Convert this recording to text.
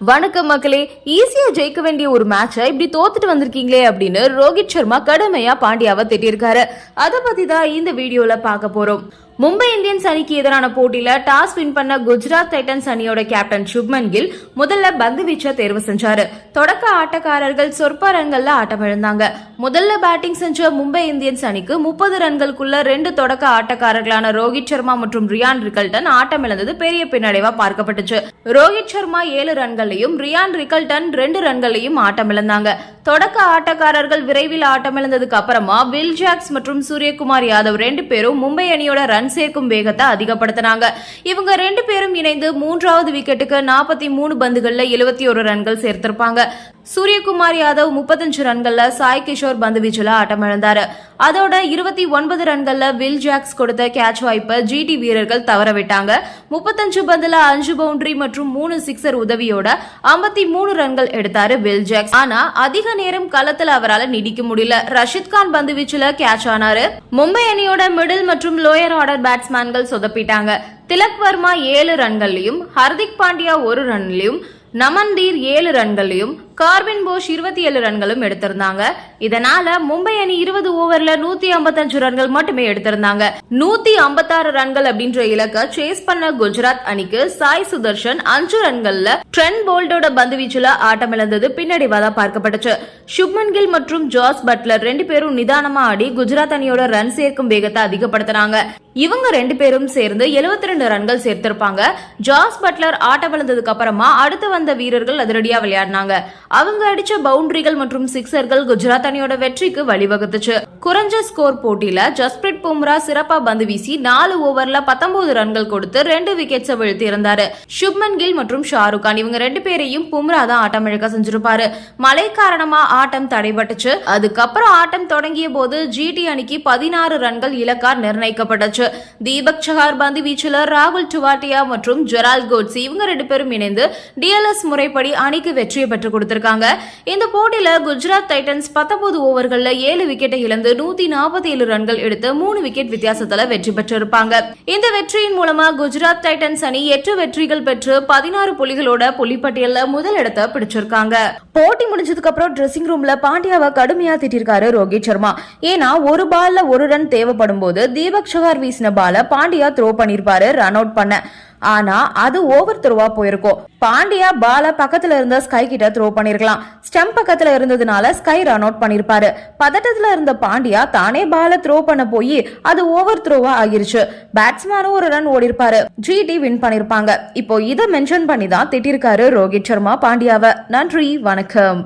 வணக்கம் மக்களே ஈஸியா ஜெயிக்க வேண்டிய ஒரு மேட்சை இப்படி தோத்துட்டு வந்திருக்கீங்களே அப்படின்னு ரோஹித் சர்மா கடுமையா பாண்டியாவை திட்டிருக்காரு அதை பத்தி தான் இந்த வீடியோல பார்க்க போறோம். மும்பை இந்தியன்ஸ் அணிக்கு எதிரான போட்டியில டாஸ் வின் பண்ண குஜராத் டைட்டன்ஸ் அணியோட கேப்டன் சுப்மன் கில் முதல்ல பந்து வீச்ச தேர்வு செஞ்சாரு. தொடக்க ஆட்டக்காரர்கள் சொற்ப ரன்கள்ல ஆட்டமிழந்தாங்க முதல்ல பேட்டிங் செஞ்ச மும்பை இந்தியன்ஸ் அணிக்கு முப்பது ரன்களுக்குள்ள ரெண்டு தொடக்க ஆட்டக்காரர்களான ரோஹித் சர்மா மற்றும் ரியான் ரிகல்டன் ஆட்டமிழந்தது பெரிய பின்னடைவா பார்க்கப்பட்டுச்சு. ரோஹித் சர்மா ஏழு ரன்களையும் ரியான் ரிகல்டன் ரெண்டு ரன்களையும் ஆட்டமிழந்தாங்க தொடக்க ஆட்டக்காரர்கள் விரைவில் ஆட்டமிழந்ததுக்கு அப்புறமா வில் ஜாக்ஸ் மற்றும் சூரியகுமார் யாதவ் ரெண்டு பேரும் மும்பை அணியோட ரன் சேர்க்கும் வேகத்தை அதிகப்படுத்தினாங்க. இவங்க ரெண்டு பேரும் இணைந்து மூன்றாவது விக்கெட்டுக்கு நாற்பத்தி மூணு பந்துகளில் எழுபத்தி ஒரு ரன்கள் சேர்த்திருப்பாங்க. சூரியகுமார் யாதவ் முப்பத்தஞ்சு ரன்கள்ல சாய் கிஷோர் பந்து வீச்சுல ஆட்டமிழந்தாரு அதோட இருபத்தி ஒன்பது ரன்கள்ல வில் ஜாக்ஸ் கொடுத்த கேட்ச் வாய்ப்பை ஜிடி வீரர்கள் தவற விட்டாங்க முப்பத்தஞ்சு பந்துல அஞ்சு பவுண்டரி மற்றும் மூணு சிக்ஸர் உதவியோட ஐம்பத்தி மூணு ரன்கள் எடுத்தாரு வில் ஜாக்ஸ். ஆனா அதிக நேரம் களத்துல அவரால் நீடிக்க முடியல. ரஷித் கான் பந்து வீச்சுல கேட்ச் ஆனாரு. மும்பை அணியோட மிடில் மற்றும் லோயர் ஆர்டர் பேட்ஸ்மேன்கள் சொதப்பிட்டாங்க. திலக் வர்மா ஏழு ரன்கள்லயும் ஹர்திக் பாண்டியா ஒரு ரன்லயும் நமன்தீர் ஏழு ரன்களையும் கார்வின் போஷ் இருபத்தி ஏழு ரன்களும் எடுத்திருந்தாங்க. இதனால மும்பை அணி இருபது ஓவர்ல நூத்தி ஐம்பத்தஞ்சு ரன்கள் மட்டுமே எடுத்திருந்தாங்க. நூத்தி ஐம்பத்தாறு ரன்கள் அப்படின்ற இலக்கை சேஸ் பண்ண குஜராத் அணிக்கு சாய் சுதர்ஷன் அஞ்சு ரன்கள்ல ட்ரெண்ட் போல்டோட பந்து வீச்சுல ஆட்டமிழந்தது பின்னடைவாதா பார்க்கப்பட்டுச்சு. சுப்மன் கில் மற்றும் ஜாஸ் பட்லர் ரெண்டு பேரும் நிதானமா ஆடி குஜராத் அணியோட ரன் சேர்க்கும் வேகத்தை அதிகப்படுத்தினாங்க. இவங்க ரெண்டு பேரும் சேர்ந்து 72 ரெண்டு ரன்கள் சேர்த்திருப்பாங்க. ஜாஸ் பட்லர் ஆட்டமிழந்ததுக்கு அப்புறமா அடுத்து வந்த வீரர்கள் அதிரடியா விளையாடினாங்க. அவங்க அடிச்ச பவுண்டரிகள் மற்றும் சிக்ஸர்கள் குஜராத் அணியோட வெற்றிக்கு வழிவகுத்துச்சு. குறைஞ்ச ஸ்கோர் போட்டியில ஜஸ்பிரிட் பும்ரா சிறப்பா பந்து வீசி நாலு ஓவர்ல பத்தொன்பது ரன்கள் கொடுத்து ரெண்டு விக்கெட்ஸை வீழ்த்தி இருந்தாரு சுப்மன் கில் மற்றும் ஷாருக் கான் இவங்க ரெண்டு பேரையும் பும்ரா தான் ஆட்டம் இழக்க செஞ்சிருப்பாரு. மழை காரணமா ஆட்டம் தடைபட்டுச்சு. அதுக்கப்புறம் ஆட்டம் தொடங்கிய போது ஜிடி அணிக்கு பதினாறு ரன்கள் இலக்கா நிர்ணயிக்கப்பட்டுச்சு. தீபக் சஹார் பந்து வீச்சில ராகுல் டுவாட்டியா மற்றும் ஜெரால் கோட்ஸி இவங்க ரெண்டு பேரும் இணைந்து டிஎல்எஸ் முறைப்படி அணிக்கு வெற்றியை பெற்றுக் கொடுத்திருக்காங்க இந்த போட்டியில குஜராத் டைட்டன்ஸ் பத்தொன்பது ஓவர்கள்ல ஏழு விக்கெட்டை இழந்து நூத்தி நாற்பத்தி ஏழு ரன்கள் எடுத்து மூணு விக்கெட் வித்தியாசத்துல வெற்றி பெற்றிருப்பாங்க. இந்த வெற்றியின் மூலமா குஜராத் டைட்டன்ஸ் அணி எட்டு வெற்றிகள் பெற்று பதினாறு புள்ளிகளோட புள்ளிப்பட்டியல்ல முதல் இடத்தை பிடிச்சிருக்காங்க. போட்டி முடிஞ்சதுக்கு அப்புறம் ட்ரெஸ்ஸிங் ரூம்ல பாண்டியாவை கடுமையா திட்டிருக்காரு ரோஹித் சர்மா. ஏன்னா ஒரு பால்ல ஒரு ரன் தேவைப்படும் போது தீபக் சகார் வீசின பால பாண்டியா த்ரோ பண்ணிருப்பாரு ரன் அவுட் பண்ண. ஆனா அது ஓவர் த்ரோவா போயிருக்கும். பாண்டியா பால பக்கத்துல இருந்த ஸ்கை கிட்ட த்ரோ பண்ணிருக்கலாம். ஸ்டெம் பக்கத்துல இருந்ததுனால ஸ்கை ரன் அவுட் பண்ணிருப்பாரு. பதட்டத்துல இருந்த பாண்டியா தானே பால த்ரோ பண்ண போய் அது ஓவர் த்ரோவா ஆகிருச்சு. பேட்ஸ்மேனும் ஒரு ரன் ஓடிருப்பாரு. ஜிடி வின் பண்ணிருப்பாங்க. இப்போ இதை மென்ஷன் பண்ணி தான் திட்டிருக்காரு ரோஹித் சர்மா பாண்டியாவை. நன்றி வணக்கம்.